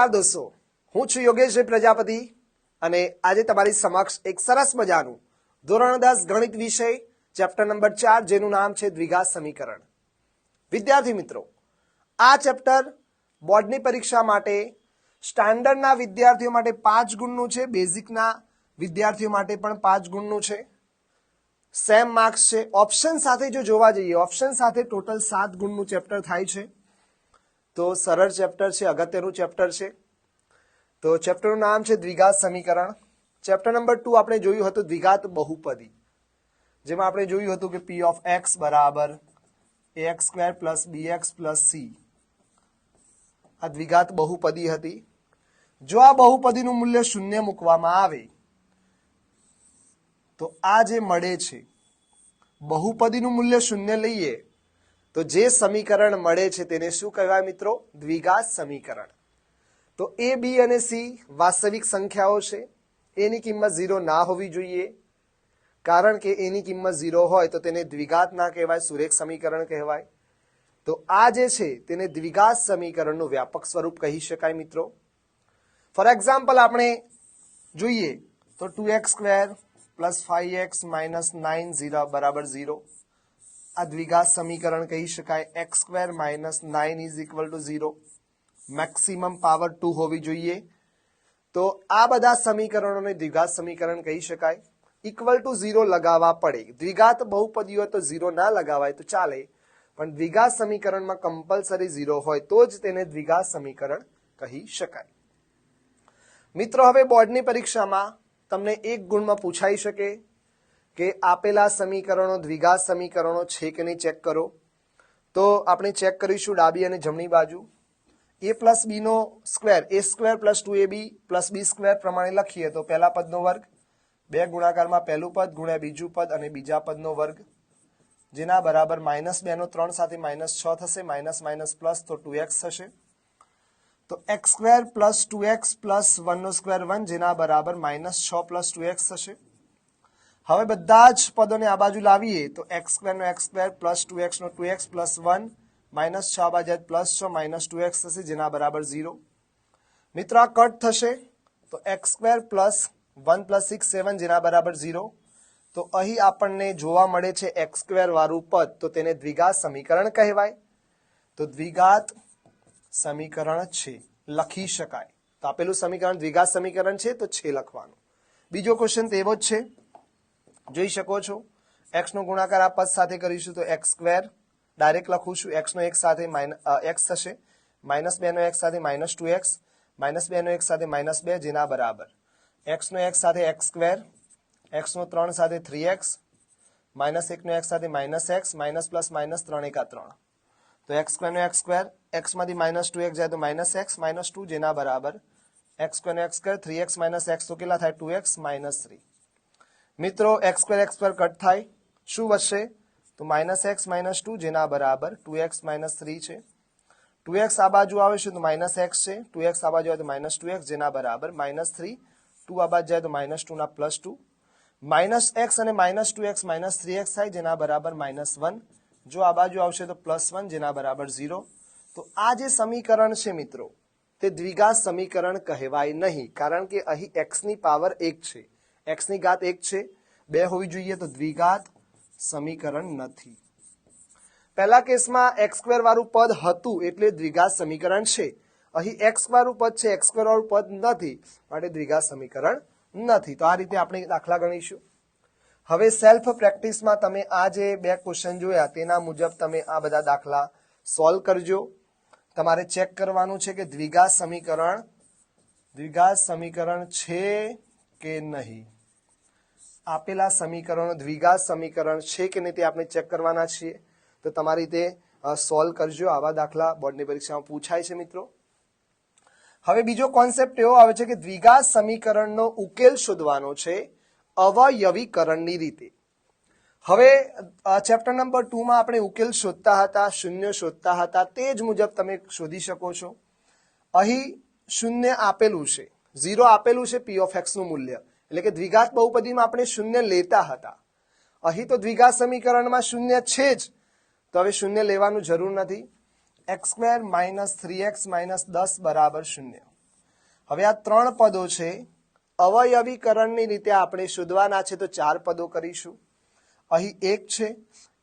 નમસ્કાર દોસ્તો. હું છું યોગેશ પ્રજાપતિ અને આજે તમારી સમક્ષ એક સરસ મજાનું ધોરણ દસ ગણિત વિષય, ચેપ્ટર નંબર ચાર, જેનું નામ છે દ્વિઘાત સમીકરણ. વિદ્યાર્થી મિત્રો, આ ચેપ્ટર બોર્ડની પરીક્ષા માટે સ્ટાન્ડર્ડના વિદ્યાર્થીઓ માટે પાંચ ગુણનું છે, બેઝિકના વિદ્યાર્થીઓ માટે પણ પાંચ ગુણનું છે. સેમ માર્ક્સ છે. ઓપ્શન સાથે જો જોવા જઈએ, ઓપ્શન સાથે ટોટલ સાત ગુણનું ચેપ્ટર થાય છે. તો સરળ ચેપ્ટર છે, અગત્યનું ચેપ્ટર છે. તો ચેપ્ટરનું નામ છે દ્વિઘાત સમીકરણ. ચેપ્ટર નંબર ટુ આપણે જોયું હતું દ્વિઘાત બહુપદી. જેમાં આપણે જોયું હતું કે પી ઓફ એક્સ બરાબર A X square plus B X plus C આ દ્વિઘાત બહુપદી હતી. જો આ બહુપદીનું મૂલ્ય શૂન્ય મૂકવામાં આવે, તો આ જે મળે છે, બહુપદીનું મૂલ્ય શૂન્ય લઈએ, તો જે સમીકરણ મળે છે તેને શું કહેવાય મિત્રો? દ્વિઘાત સમીકરણ. તો એ બી અને સી વાસ્તવિક સંખ્યાઓ છે. એની કિંમત ઝીરો ના હોવી જોઈએ. કારણ કે એની કિંમત ઝીરો હોય તો તેને દ્વિઘાત ના કહેવાય, સુરેખ સમીકરણ કહેવાય. તો આ જે છે તેને દ્વિઘાત સમીકરણનું વ્યાપક સ્વરૂપ કહી શકાય મિત્રો. ફોર એક્ઝામ્પલ આપણે જોઈએ તો two X square plus five X minus nine zero બરાબર ઝીરો આ દ્વિઘાત સમીકરણ કહી શકાય. X square minus nine is equal to zero maximum power two હોવી જોઈએ. તો આ બધા સમીકરણોને દ્વિઘાત સમીકરણ કહી શકાય. ઇક્વલ ટુ ઝીરો લગાવવા પડે. દ્વિઘાત બહુપદી હોય તો ઝીરો ના લગાવાય તો ચાલે. પણ દ્વિઘાત સમીકરણમાં કમ્પલસરી ઝીરો હોય તો જ તેને દ્વિઘાત સમીકરણ કહી શકાય. મિત્રો, હવે બોર્ડની પરીક્ષામાં તમને એક ગુણમાં પૂછાઈ શકે કે આપેલા સમીકરણો દ્વિઘાત સમીકરણો છે કે નહીં ચેક કરો. તો આપણે ચેક કરીશું ડાબી અને જમણી બાજુ. A plus B no square A square plus two A B plus B square પ્રમાણે લખીએ તો પહેલા પદનો વર્ગ, બે ગુણાકારમાં પહેલું પદ ગુણ્યા બીજું પદ અને બીજા પદનો વર્ગ. જેના બરાબર માઇનસ બે નો ત્રણ સાથે માઇનસ છ થશે માઇનસ માઇનસ પ્લસ તો ટુ એક્સ થશે. તો X square plus two X plus વનનો square one જેના બરાબર માઇનસ છ પ્લસ ટુ એક્સ થશે. હવે બધા જ પદોને આ બાજુ લાવીએ તો એક્સ સ્ક્વેર નો X square plus two X નો two X plus one minus છ બાજુ પ્લસ છ માઇનસ ટુ એક્સ થશે, જેના બરાબર ઝીરો. મિત્ર કટ થશે, તો X square plus one plus six seven જેના બરાબર ઝીરો. તો અહીં આપણને જોવા મળે છે એક્સ સ્ક્વેર વાળું પદ, તો તેને દ્વિઘાત સમીકરણ કહેવાય. તો દ્વિઘાત સમીકરણ છે, લખી શકાય. તો આપેલું સમીકરણ, દ્વિઘાત સમીકરણ છે, તો છે લખવાનું. બીજો ક્વેશ્ચન તેવો જ છે. જોઈ શકો છો. એક્સ નો ગુણાકાર આ પદ સાથે કરીશું તો એક્સ સ્ક્વેર ડાયરેક્ટ લખું છું એક્સ નો એક સાથે એક્સ થશે. માઇનસ બે નો એક સાથે માઇનસ ટુ એક્સ. માઇનસ બે નો એક સાથે માઇનસ બે જેના બરાબર. એક્સ નો એક સાથે એક્સ સ્ક્વેર. એક્સ નો ત્રણ સાથે થ્રી એક્સ. માઇનસ એક નો એક સાથે minus X. Minus plus minus ત્રણ એકા ત્રણ. તો એક્સ સ્ક્વેર નો એક્સ સ્ક્વેર. એક્સમાંથી માઇનસ ટુ એક્સ જાય તો માઇનસ એક્સ. માઇનસ ટુ જેના બરાબર. એક્સ સ્ક્વેર નો X square. Three X minus X. તો કેટલા થાય? Two X minus three. મિત્રો X square X square cut થાય. શું વધશે? તો માઇનસ એક્સ માઇનસ ટુ જેના બરાબર ટુ એક્સ માઇનસ થ્રી છે. ટુ એક્સ આ બાજુ આવે છે તો માઇનસ એક્સ છે. ટુ એક્સ આ બાજુ આવે તો માઇનસ ટુ એક્સ જેના બરાબર માઇનસ થ્રી. ટુ આ બાજુ જાય તો માઇનસ ટુ ના પ્લસ ટુ. માઇનસ એક્સ અને minus two X minus three X થાય જેના બરાબર માઇનસ વન. જો આ બાજુ આવશે તો પ્લસ વન જેના બરાબર ઝીરો. તો આ જે સમીકરણ છે મિત્રો, તે દ્વિઘાત સમીકરણ કહેવાય નહીં, કારણ કે અહીં એક્સની પાવર એક છે. એક્સની ઘાત એક છે. બે હોવી જોઈએ તો દ્વિઘાત સમીકરણ નથી. પહેલા કેસમાં એક્સ વાળું પદ હતું એટલે દ્વિઘાત સમીકરણ છે. અહીં એક્સ વાળું પદ છે, એક્સ વાળું પદ નથી, માટે દ્વિઘાત સમીકરણ નથી. તો આ રીતે આપણે દાખલા ગણીશું. હવે સેલ્ફ પ્રેક્ટિસમાં તમે આ જે બે ક્વેશ્ચન જોયા, તેના મુજબ તમે આ બધા દાખલા સોલ્વ કરજો. તમારે ચેક કરવાનું છે કે દ્વિઘાત સમીકરણ દ્વિઘાત સમીકરણ છે કે નહીં? આપેલા સમીકરણો, દ્વિઘાત સમીકરણ છે કે નહીં તે આપણે ચેક કરવાના છીએ. તો તમારી તે સોલ્વ કરજો. આવા દાખલા બોર્ડની પરીક્ષામાં પૂછાય છે મિત્રો. હવે બીજો કોન્સેપ્ટ એવો આવે છે કે દ્વિઘાત સમીકરણનો ઉકેલ શોધવાનો છે અવયવીકરણની રીતે. હવે ચેપ્ટર નંબર ટુમાં આપણે ઉકેલ શોધતા હતા, શૂન્ય શોધતા હતા, તે જ મુજબ તમે શોધી શકો છો. અહીં શૂન્ય આપેલું છે. ઝીરો આપેલું છે પી ઓફ એક્સનું મૂલ્ય. એટલે કે દ્વિઘાત બહુપદીમાં આપણે શૂન્ય લેતા હતા. અહીં તો દ્વિઘાત સમીકરણમાં શૂન્ય છે જ. તો હવે શૂન્ય લેવાનું જરૂર નથી. X square minus three X minus દસ બરાબર શૂન્ય. હવે આ ત્રણ પદો છે. અવયવીકરણની રીતે આપણે શોધવાના છે તો ચાર પદો કરીશું. અહીં એક છે.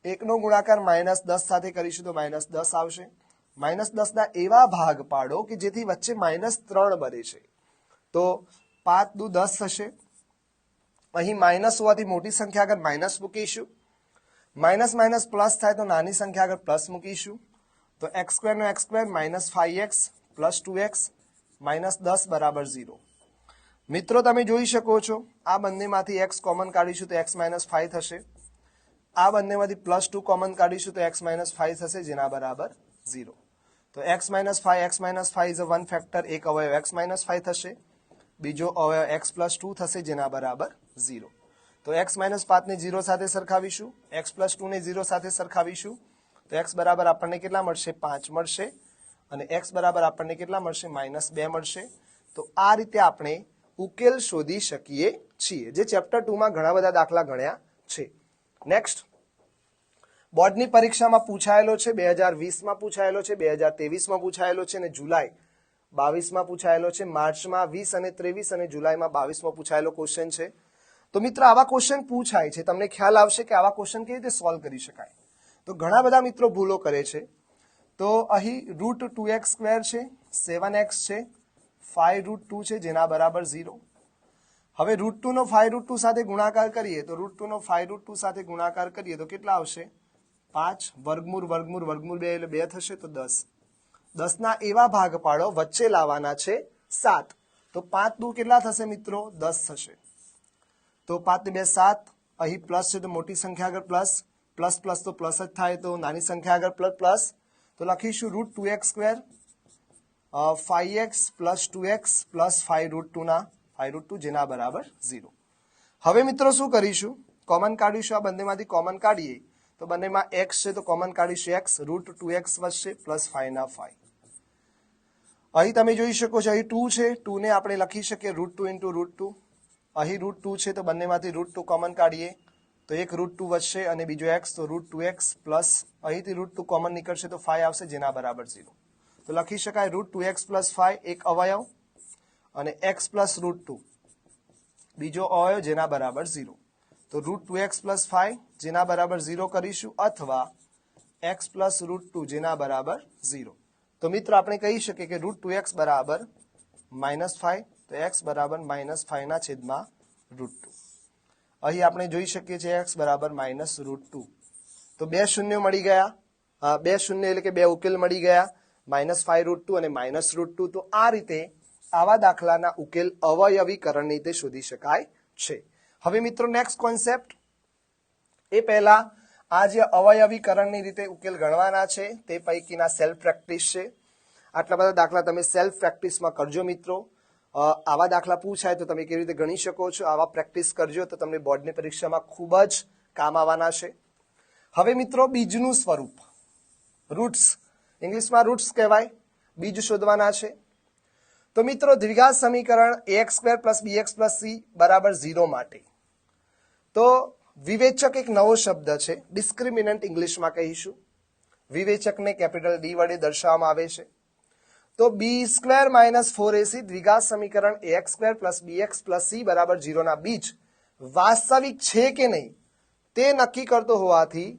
એકનો ગુણાકાર માઇનસ દસ સાથે કરીશું તો માઇનસ દસ આવશે. માઇનસ દસના એવા ભાગ પાડો કે જેથી વચ્ચે માઇનસ ત્રણ બને છે. તો પાંચ દુ દસ થશે. અહીં માઇનસ હોવાથી મોટી સંખ્યા આગળ માઇનસ મૂકીશું. માઇનસ માઇનસ પ્લસ થાય તો નાની સંખ્યા આગળ પ્લસ મૂકીશું. તો x સ્ક્વેરનો X square minus five X plus two X minus દસ બરાબર ઝીરો મિત્રો, તમે જોઈ શકો છો, આ બંનેમાંથી એક્સ કોમન કાઢીશું તો એક્સ માઇનસ ફાઈવ થશે. આ બંનેમાંથી પ્લસ ટુ કોમન કાઢીશું તો એક્સ માઇનસ ફાઈવ થશે, જેના બરાબર ઝીરો તો X minus five X minus five is a one factor એક અવયવ એક્સ માઇનસ ફાઈવ થશે. બીજો અવયવ એક્સ પ્લસ ટુ થશે, જેના બરાબર ઝીરો. તો એક્સ માઇનસ પાંચને ઝીરો સાથે સરખાવીશું એક્સ પ્લસ ટુને ઝીરો સાથે સરખાવીશું, તો એક્સ બરાબર આપણને કેટલા મળશે? પાંચ મળશે. અને એક્સ બરાબર આપણને કેટલા મળશે? માઇનસ બે મળશે. તો આ રીતે આપણે ઉકેલ શોધી શકીએ છીએ, જે ચેપ્ટર ટુમાં ઘણા બધા દાખલા ગણ્યા છે. નેક્સ્ટ બોર્ડની પરીક્ષામાં પૂછાયેલો છે, બે હજાર વીસમાં પૂછાયેલો છે, બે હજાર તેવીસમાં પૂછાયેલો છે અને જુલાઈ બાવીસમાં પૂછાયેલો છે. માર્ચમાં વીસ અને ત્રેવીસ અને જુલાઈમાં બાવીસમાં પૂછાયેલો ક્વેશ્ચન છે. તો મિત્રો, આવા ક્વેશ્ચન પૂછાય છે. તમને ખ્યાલ આવશે કે આવા ક્વેશ્ચન કેવી રીતે સોલ્વ કરી શકાય. તો ઘણા બધા મિત્રો ભૂલો કરે છે. તો અહીં રૂટ ટુ એક્સ સ્ક્વેર છે સેવન એક્સ છે ફાઈવ રૂટ ટુ છે, જેના બરાબર ઝીરો હવે રૂટ ટુ નો ફાઈવ રૂટ ટુ સાથે ગુણાકાર કરીએ, તો રૂટ ટુ નો ફાઈવ રૂટ ટુ સાથે ગુણાકાર કરીએ, તો કેટલા આવશે? પાંચ, વર્ગમૂળ વર્ગમૂળ વર્ગમૂળ બે એટલે બે થશે, તો દસ. દસના એવા ભાગ પાડો વચ્ચે લાવવાના છે સાત. તો પાંચ દુ કેટલા થશે મિત્રો? દસ થશે. તો પાંચ બે સાત, અહીં પ્લસ છે તો મોટી સંખ્યા આગળ પ્લસ પ્લસ પ્લસ તો પ્લસ જ થાય તો નાની સંખ્યા આગળ પ્લસ પ્લસ. તો લખીશું root two X square five X plus two X plus five root ટુના five root two જેના બરાબર ઝીરો હવે મિત્રો શું કરીશું? કોમન કાઢીશું આ બંનેમાંથી કોમન કાઢીએ. તો બંનેમાં એક્સ છે તો કોમન કાઢીશું એક્સ રૂટ ટુ એક્સ વધશે પ્લસ ફાઈવ ના ફાઈવ અહીં તમે જોઈ શકો છો, અહીં ટુ છે ટુ ને આપણે લખી શકીએ root two into root two અહીં રૂટ ટુ છે તો બંનેમાંથી રૂટ ટુ કોમન કાઢીએ તો એક રૂટ ટુ વધશે અને બીજો એક્સ તો રૂટ ટુ એક્સ પ્લસ અહીંથી રૂટ ટુ કોમન નીકળશે તો ફાઈવ આવશે જેના બરાબર ઝીરો તો લખી શકાય root two X plus five એક અવયવ અને એક્સ પ્લસ રૂટ ટુ બીજો અવયવ જેના બરાબર ઝીરો તો root two X plus five જેના બરાબર ઝીરો કરીશું અથવા એક્સ પ્લસ રૂટ ટુ જેના બરાબર ઝીરો તો મિત્રો આપણે કહી શકીએ કે રૂટ ટુ એક્સ બરાબર માઇનસ ફાઈવ તો એક્સ બરાબર માઇનસ ફાઈવના છેદમાં રૂટ ટુ અહીં આપણે જોઈ શકીએ છીએ એક્સ બરાબર માઇનસ રૂટ ટુ તો બે શૂન્ય મળી ગયા. બે શૂન્ય એટલે કે બે ઉકેલ મળી ગયા. માઇનસ ફાઈવ રૂટ ટુ અને માઇનસ રૂટ ટુ તો આ રીતે આવા દાખલાના ઉકેલ અવયવીકરણની રીતે શોધી શકાય છે. હવે મિત્રો નેક્સ્ટ કોન્સેપ્ટ એ પહેલા આ જે અવયવીકરણની રીતે ઉકેલ ગણવાના છે, તે પૈકીના સેલ્ફ પ્રેક્ટિસ છે. આટલા બધા દાખલા તમે સેલ્ફ પ્રેક્ટિસમાં કરજો મિત્રો. આવા દાખલા પૂછાય તો તમે કેવી રીતે ગણી શકો છો? આવા પ્રેક્ટિસ કરજો તો તમને બોર્ડની પરીક્ષામાં ખૂબ જ કામ આવવાના છે. હવે મિત્રો બીજનું સ્વરૂપ. રૂટ્સ. ઇંગ્લિશમાં રૂટ્સ કહેવાય. બીજ શોધવાના છે. તો મિત્રો દ્વિઘાત સમીકરણ X square plus B X plus C બરાબર ઝીરો માટે. તો વિવેચક એક નવો શબ્દ છે. ડિસ્ક્રિમિનન્ટ ઇંગ્લિશમાં કહીશું. વિવેચકને કેપિટલ ડી વડે દર્શાવવામાં આવે છે. તો B square minus four A C દ્વિઘાત સમીકરણ X square plus B X plus C બરાબર ઝીરોના બીજ વાસ્તવિક છે કે નહીં? તે નક્કી કરતો હોવાથી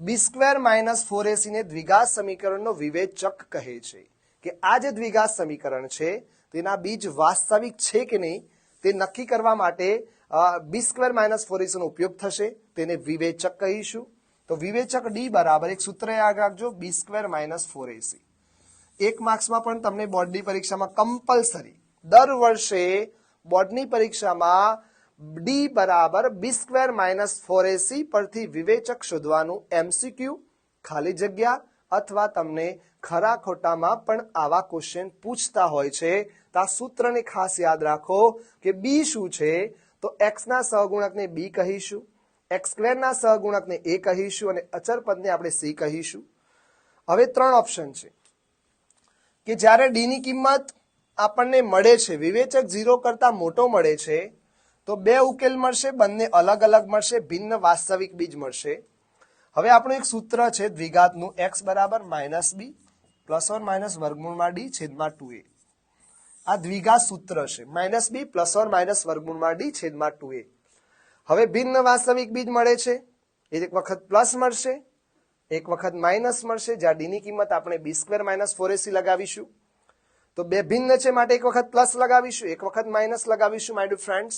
B square minus four A C ને દ્વિઘાત સમીકરણનો વિવેચક કહે છે કે આ જે દ્વિઘાત સમીકરણ છે, તેના બીજ વાસ્તવિક છે કે નહીં, તે નક્કી કરવા માટે બી સ્ક્વેર માઇનસ ફોર નો ઉપયોગ થશે. તેને વિવેચક કહીશું. તો વિવેચક ડી બરાબર એક સૂત્ર યાદ રાખજો. B square minus four A C એક માર્ક્સમાં પણ તમને બોર્ડની પરીક્ષામાં કમ્પલસરી દર વર્ષે બોર્ડની પરીક્ષામાં ડી બરાબર B square minus four A C પરથી વિવેચક શોધવાનું એમસીક્યુ ખાલી જગ્યા, અથવા તમને ખરા ખોટામાં પણ આવા ક્વેશ્ચન પૂછતા હોય છે. તો આ સૂત્રને ખાસ યાદ રાખો કે બી શું છે? તો એક્સના સહગુણકને બી કહીશું એક્સ સ્ક્વેરના સહગુણકને એ કહીશું, અને અચર પદને આપણે સી કહીશું. હવે ત્રણ ઓપ્શન છે. કે જ્યારે ડીની કિંમત આપણને મળે છે, વિવેચક ઝીરો કરતા મોટો મળે છે, તો બે ઉકેલ મળશે, બંને અલગ અલગ મળશે, ભિન્ન વાસ્તવિક બીજ મળશે. હવે આપણું એક સૂત્ર છે દ્વિઘાતનું એક્સ બરાબર minus B plus or minus વર્ગમૂળમાં ડી છેદમાં ટુ એ આ દ્વિઘાત સૂત્ર છે. Minus B plus or minus વર્ગમૂળમાં ડી છેદમાં ટુ એ હવે ભિન્ન વાસ્તવિક બીજ મળે છે. એક વખત પ્લસ મળશે એક વખત માઇનસ મળશે, જ્યાં ડીની કિંમત આપણે B square minus four A C લગાવીશું. તો બે ભિન્ન છે માટે એક વખત પ્લસ લગાવીશું, એક વખત માઇનસ લગાવીશું, માય ડુ ફ્રેન્ડ્સ.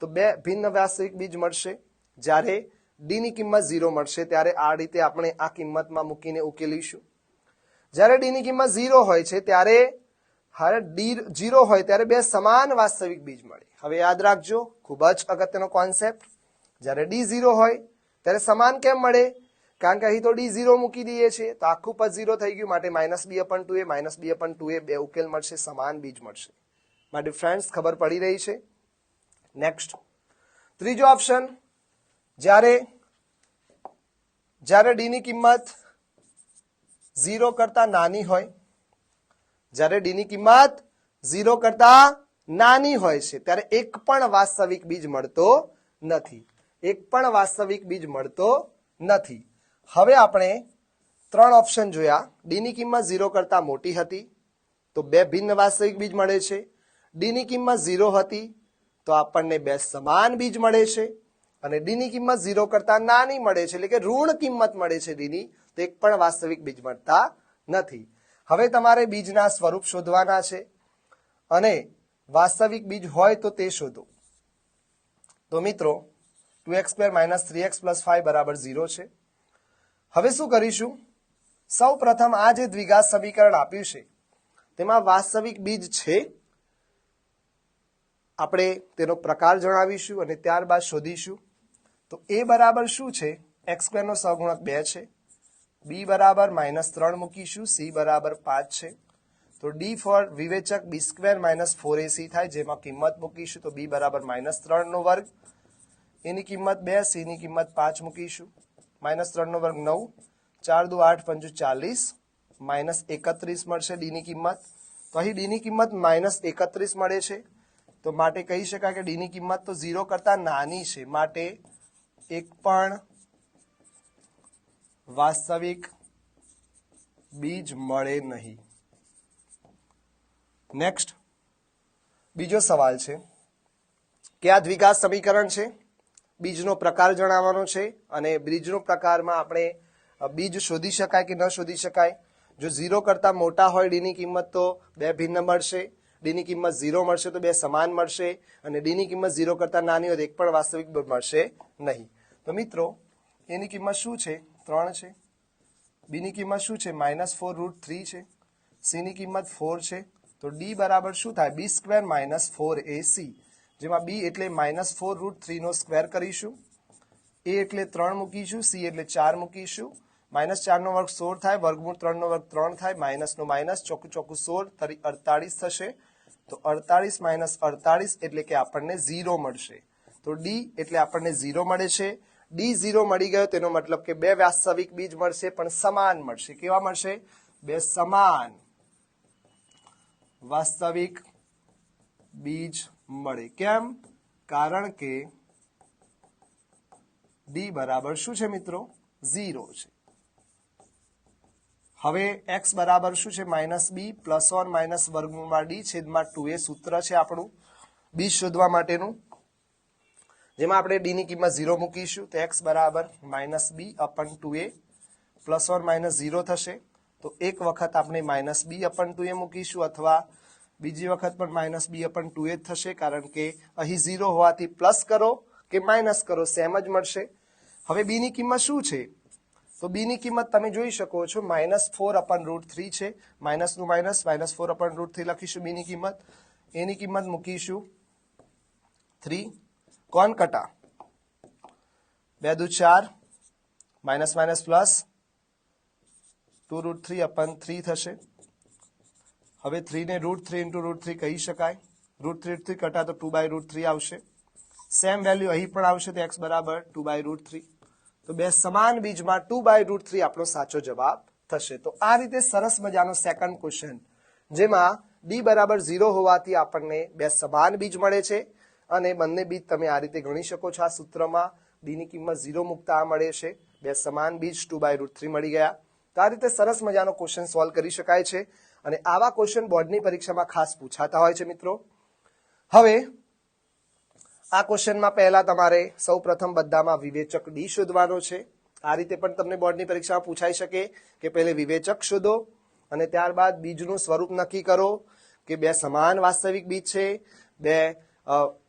તો બે ભિન્ન વાસ્તવિક બીજ મળશે, જ્યારે ડીની કિંમત ઝીરો મળશે, ત્યારે આ રીતે આપણે આ કિંમતમાં મૂકીને ઉકેલીશું. જ્યારે ડીની કિંમત ઝીરો હોય છે, ત્યારે હારે ડી ઝીરો હોય, ત્યારે બે સમાન વાસ્તવિક બીજ મળે. હવે યાદ રાખજો, ખૂબ જ અગત્યનો કોન્સેપ્ટ જ્યારે ડી ઝીરો હોય, ત્યારે સમાન કેમ મળે? કારણ કે અહીં તો ડી ઝીરો મૂકી દઈએ છીએ, તો આખું પદ ઝીરો થઈ ગયું, માટે minus B upon two A minus B upon two A, બે ઉકેલ મળશે, સમાન બીજ મળશે. માટે ફ્રેન્ડ્સ ખબર પડી રહી છે. નેક્સ્ટ ત્રીજો ઓપ્શન જ્યારે જ્યારે ડીની કિંમત ઝીરો કરતા નાની હોય, જ્યારે ડીની કિંમત ઝીરો કરતા નાની હોય છે, ત્યારે એક પણ વાસ્તવિક બીજ મળતો નથી. એક પણ વાસ્તવિક બીજ મળતો નથી. હવે આપણે ત્રણ ઓપ્શન જોયા. ડીની કિંમત ઝીરો કરતા મોટી હતી, તો બે ભિન્ન વાસ્તવિક બીજ મળે છે. ડીની કિંમત ઝીરો હતી, તો આપણને બે સમાન બીજ મળે છે. અને ડીની કિંમત ઝીરો કરતા નાની મળે છે, એટલે કે ઋણ કિંમત મળે છે ડીની તો એક પણ વાસ્તવિક બીજ મળતા નથી. હવે તમારે બીજના સ્વરૂપ શોધવાના છે. અને વાસ્તવિક બીજ હોય તો તે શોધો. તો મિત્રો two X square minus three X plus five બરાબર ઝીરો છે. હવે શું કરીશું? સૌ પ્રથમ આ જે દ્વિઘાત સમીકરણ આપ્યું છે, તેમાં વાસ્તવિક બીજ છે. આપણે તેનો પ્રકાર જણાવીશું અને ત્યારબાદ શોધીશું. તો એ બરાબર શું છે? એક્સ સ્ક્વેરનો સહગુણક બે છે. બી બરાબર માઇનસ ત્રણ મૂકીશું. સી બરાબર પાંચ છે. તો ડી ફોર વિવેચક B square minus four A C થાય, જેમાં કિંમત મૂકીશું તો બી બરાબર માઇનસ ત્રણનો વર્ગ. એની કિંમત બે, સીની કિંમત પાંચ મૂકીશું. માઇનસ ત્રણનો વર્ગ નવ, ચાર દુ આઠ પંચુ ચાલીસ, માઇનસ એકત્રીસ મળશે ડીની કિંમત. તો અહીં ડીની કિંમત માઇનસ એકત્રીસ મળે છે. તો માટે કહી શકાય કે ડીની કિંમત તો ઝીરો કરતા નાની છે. માટે એક પણ વાસ્તવિક બીજ મળે નહીં. નેક્સ્ટ બીજો સવાલ છે. કે આ દ્વિઘાત સમીકરણ છે? બીજનો પ્રકાર જણાવવાનો છે અને બીજનો પ્રકારમાં આપણે બીજ શોધી શકાય કે ન શોધી શકાય. જો ઝીરો કરતાં મોટા હોય ડીની કિંમત તો બે ભિન્ન મળશે. ડીની કિંમત ઝીરો મળશે તો બે સમાન મળશે અને ડીની કિંમત ઝીરો કરતાં નાની હોય એક પણ વાસ્તવિક મળશે નહીં. તો મિત્રો, એની કિંમત શું છે? ત્રણ છે. બીની કિંમત શું છે? માઇનસ ફોર રૂટ થ્રી છે. સીની કિંમત ફોર છે. તો ડી બરાબર શું થાય? B square minus four A C. જેમાં બી એટલે માઇનસ ફોર રૂટ થ્રીનો સ્ક્વેર કરીશું. એ એટલે ત્રણ મૂકીશું, સી એટલે ચાર મૂકીશું. માઇનસ ચારનો વર્ગ સોળ થાય, વર્ગમૂળ ત્રણનો વર્ગ ત્રણ થાય માઇનસનો માઇનસ ચોખ્ખું ચોખ્ખું સોળ, તરી અડતાળીસ થશે. તો અડતાળીસ માઇનસ અડતાળીસ એટલે કે આપણને ઝીરો મળશે. તો ડી એટલે આપણને ઝીરો મળે છે. ડી ઝીરો મળી ગયો, તેનો મતલબ કે બે વાસ્તવિક બીજ મળશે, પણ સમાન મળશે. કેવા મળશે? બે સમાન વાસ્તવિક બીજ મળે. કેમ? કારણ કે ડી બરાબર શું છે મિત્રો? ઝીરો છે. હવે એક્સ બરાબર શું છે? Minus B plus one minus વર્ગમૂળમાં ડી છેદમાં ટુ એ સૂત્ર છે આપણું. બી શોધવા માટેનું. જેમાં આપણે ડી ની કિંમત ઝીરો મૂકીશું તો એક્સ બરાબર minus b upon two a plus one minus zero થશે. તો એક વખત આપણે minus b upon two a મૂકીશું અથવા બીજી વખત પણ માઇનસ બી અપન ટુ જ થશે, કારણ કે અહીં ઝીરો હોવાથી પ્લસ કરો કે માઇનસ કરો, સેમ જ મળશે. હવે બી ની કિંમત શું છે? તો બી ની કિંમત તમે જોઈ શકો છો, minus four upon root three છે. માઇનસનું minus minus four upon root three લખીશું બી ની કિંમત. એની કિંમત મૂકીશું. થ્રી. કોન કટા? બે દુ ચાર. Minus minus plus. Two root three upon three થશે. હવે થ્રીને root three into root three કહી શકાય. રૂટ થ્રી થ્રી કટા તો ટુ બાય રૂટ થ્રી આવશે. સેમ વેલ્યુ અહીં પણ આવશે તો એક્સ બરાબર ટુ બાય રૂટ થ્રી તો બે સમાન બીજમાં ટુ બાય રૂટ થ્રી આપણો સાચો જવાબ થશે. તો આ રીતે સરસ મજાનો સેકન્ડ ક્વેશ્ચન જેમાં ડી બરાબર ઝીરો હોવાથી આપણને બે સમાન બીજ મળે છે અને બંને બીજ તમે આ રીતે ગણી શકો છો આ સૂત્રમાં. ડી ની કિંમત ઝીરો મૂકતા આ મળે છે. બે સમાન બીજ ટુ બાય રૂટ થ્રી મળી ગયા. તો આ રીતે સરસ મજાનો ક્વેશ્ચન સોલ્વ કરી શકાય છે. અને આવા ક્વેશ્ચન બોર્ડની પરીક્ષામાં ખાસ પૂછાતા હોય છે મિત્રો. હવે, આ ક્વેશ્ચનમાં પહેલા તમારે સૌ પ્રથમ બધામાં વિવેચક ડી શોધવાનો છે. આ રીતે પણ તમને બોર્ડની પરીક્ષામાં પૂછાઈ શકે કે પહેલે વિવેચક શોધો અને ત્યારબાદ બીજનું સ્વરૂપ નક્કી કરો કે બે સમાન વાસ્તવિક બીજ છે, બે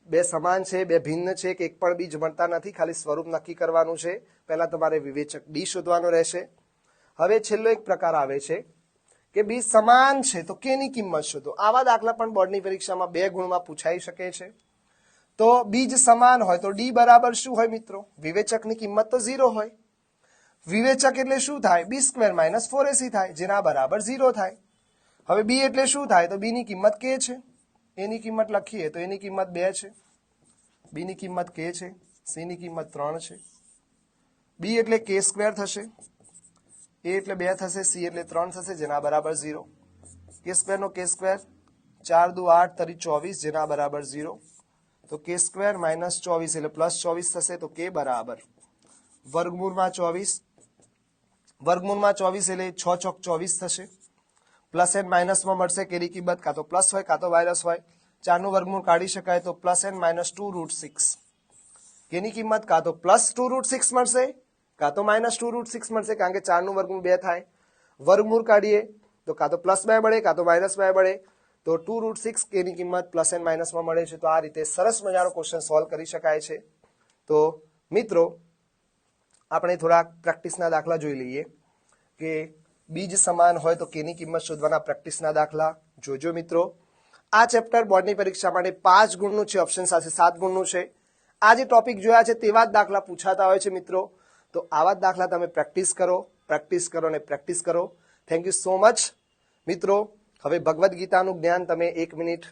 બે સમાન છે, બે ભિન્ન છે, કે એક પણ બીજ મળતા નથી, ખાલી સ્વરૂપ નક્કી કરવાનું છે. પહેલા તમારે વિવેચક ડી શોધવાનો રહેશે. હવે છેલ્લો એક પ્રકાર આવે છે. કે બી સમાન છે, તો કેની કિંમત શોધો આવા દાખલા પણ બોર્ડની પરીક્ષામાં બે ગુણમાં પૂછાઈ શકે છે. તો બીજ સમાન હોય, તો ડી બરાબર શું હોય મિત્રો? વિવેચકની કિંમત તો ઝીરો હોય. વિવેચક એટલે શું થાય? B square minus four a c થાય, જેના બરાબર ઝીરો થાય. હવે બી એટલે શું થાય? તો બીની કિંમત કે છે? એની કિંમત લખીએ, તો એની કિંમત બે છે. બીની કિંમત કે છે? સીની કિંમત ત્રણ છે. બી એટલે કે સ્ક્વેર થશે. એ એટલે બે થશે, સી એટલે ત્રણ થશે, જેના બરાબર ઝીરો. કે સ્ક્વેર નો કે સ્ક્વેર ચાર દુ આઠ તરી ચોવીસ, જેના બરાબર ઝીરો. તો કે સ્ક્વેર માઇનસ ચોવીસ એટલે પ્લસ ચોવીસ થશે, તો કે બરાબર. વર્ગમૂળમાં ચોવીસ. વર્ગમૂળમાં ચોવીસ એટલે છ ચોક ચોવીસ થશે. પ્લસ એન્ડ માઇનસમાં મળશે કેરી કિંમત, કાં તો પ્લસ હોય, કાં તો માઇનસ હોય. ચારનું વર્ગમૂળ કાઢી શકાય તો plus and minus two root six કેની કિંમત કાં તો પ્લસ ટુ રૂટ સિક્સ મળશે કાં તો માઇનસ ટુ રૂટ સિક્સ મળશે, કારણ કે ચારનું વર્ગમૂળ બે થાય. વર્ગમૂળ કાઢીએ, તો કાં તો પ્લસ બે મળે, કાં તો માઇનસ બે મળે. તો ટુ રૂટ સિક્સ કેની કિંમત પ્લસ એન્ડ માઇનસમાં મળે છે. તો આ રીતે સરસ મજાનો ક્વેશ્ચન સોલ્વ કરી શકાય છે. તો મિત્રો, આપણે થોડા પ્રેક્ટિસના દાખલા જોઈ લઈએ. કે બીજ સમાન હોય તો કેની કિંમત શોધવાના પ્રેક્ટિસના દાખલા જોજો મિત્રો. આ ચેપ્ટર બોર્ડની પરીક્ષા માટે પાંચ ગુણનું છે ઓપ્શન સાથે સાત ગુણનું છે. આ જે ટોપિક જોયા છે તેવા જ દાખલા પૂછાતા હોય છે મિત્રો. તો આવા જ દાખલા તમે પ્રેક્ટિસ કરો પ્રેક્ટિસ કરો અને પ્રેક્ટિસ કરો. થેન્ક યુ સો મચ મિત્રો, હવે ભગવદ્ ગીતાનું જ્ઞાન તમે એક મિનિટ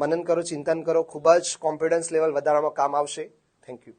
મનન કરો, ચિંતન કરો. ખૂબ જ કોન્ફિડન્સ લેવલ વધારવામાં કામ આવશે. Thank you